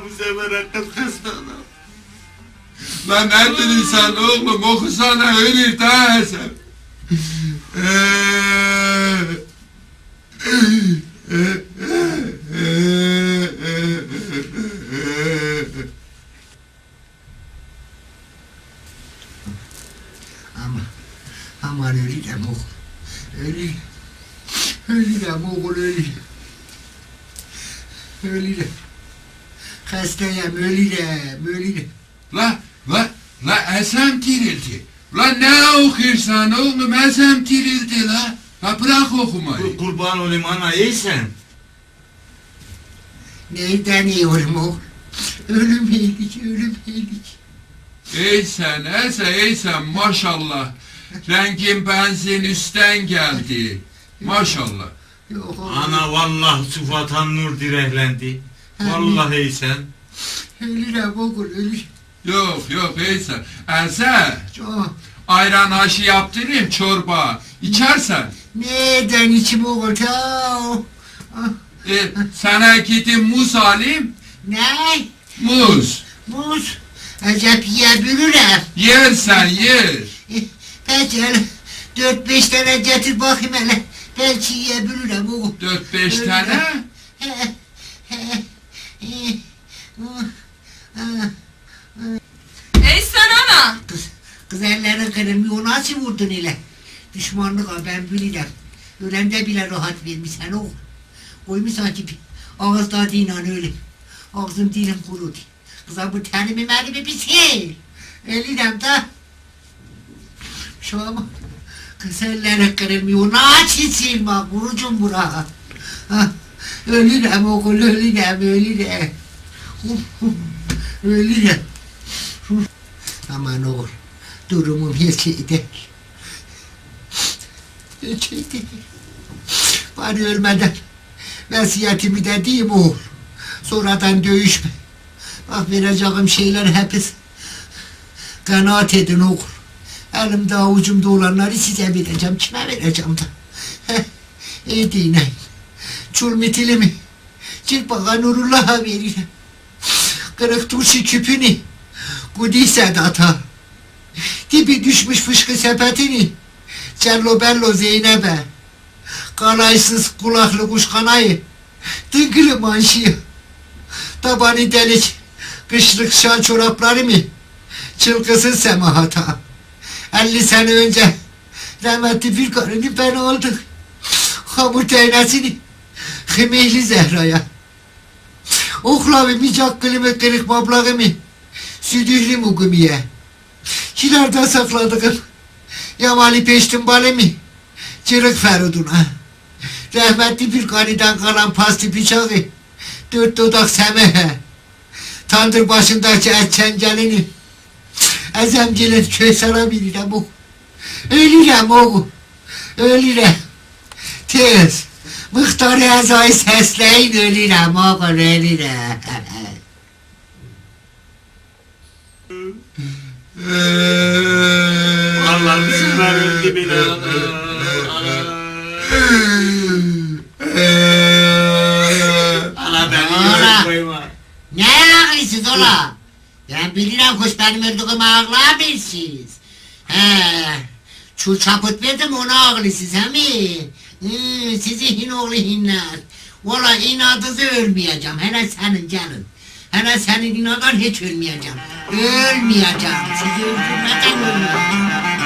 Bu sefer kız kıstığını. Lan dedin sen oğlum okusana ölür daha sen. Ama aman ölürüm oğul. Ölürüm. Ölürüm oğul ölürüm. Ölürüm. Hastayım ölürüm ölürüm. La la la Esem dirildi. La ne okursan oğlum Esem dirildi la. La bırak okumayı. Kur- Kurban olayım ana iyisen. Nereden yiyorum oğul? Ölüm eğlik ölüm eğlik. Ey sen ese ey sen maşallah. Rengin benzin üstten geldi. Maşallah. Ana vallahi sıfatan nur direklendi. Vallahi iyisen. Ölürüm oğul ölürüm. Yok yok ey sen. Ese Çok. ayran aşı yaptırayım çorba. İçersen. Neden içim oğul? Ta. E, sana gidin muz alayım. Ne? Muz. Muz. Acep yiyebilirim. Yersen yer. Peki hele dört beş tane getir bakayım hele. Belki yiyebilirim oğlum. Dört beş Öyle. tane. Ey sen ana! Kız, ellerini kırılmıyor. Nasıl vurdun ile? Düşmanlık ha ben bilirim. Ölemde bile rahat vermişsen oğlum. Koymuş sanki bir ağız tadıyla öyle. Ağzım dilim kurudu. Kıza bu tenimi merimi bir şey. Elinden de. Şu ama kız elleri kırılmıyor. Nasıl silme vurucum bura. Ha, Ölürüm oğul ölürüm ölürüm. Ölürüm. Aman oğul değil. Hiç iyi değil. Bari ölmeden vasiyetimi de diyeyim oğul. Sonradan dövüşme. Bak vereceğim şeyler hepsi. Kanaat edin oğul. Elimde avucumda olanları size vereceğim. Kime vereceğim da? İyi dinleyin. Çul mitilimi. Cilpaga Nurullah'a veririm. Kırık turşu küpünü. Kudi Sedat'a. Tipi düşmüş fışkı sepetini. Cello bello Zeynep'e. Kalaysız kulaklı kuş kanayı. Tıngılı manşıyı. Tabani delik. Kışlık şal çoraplarımı. Çılgısın semahata. 50 sene önce rahmetli bir karını ben aldık. Hamur teynasını Hımehli Zehra'ya. Oklavi micak kılımı kırık mablağımı Südühlü mugumiye. Kilarda sakladığım Yamali peştim balemi Çırık Ferudun'a. Rahmetli bir karıdan kalan pastı bıçağı Dört dudak semehe. Tandır başındaki et çengelini Ezemciler köy sarabilirim bu. Ölürüm oğul. Ölürüm. Tez. Muhtarı Eza'yı sesleyin ölürüm oğul ölürüm. Allah bu sefer öldü bile ana. Ana beni Ana. koyma. Ne ağlısınız ola? Ben bilirim kuş benim öldüğümü ağlayabilirsiniz. He. Çul çapıt verdim ona ağlısınız he mi? Hı, sizi hin oğlu hinler. Valla inadınızı ölmeyeceğim. Hele senin canın. Hele senin inadın hiç ölmeyeceğim. Ölmeyeceğim. Sizi öldürmeden ölmeyeceğim.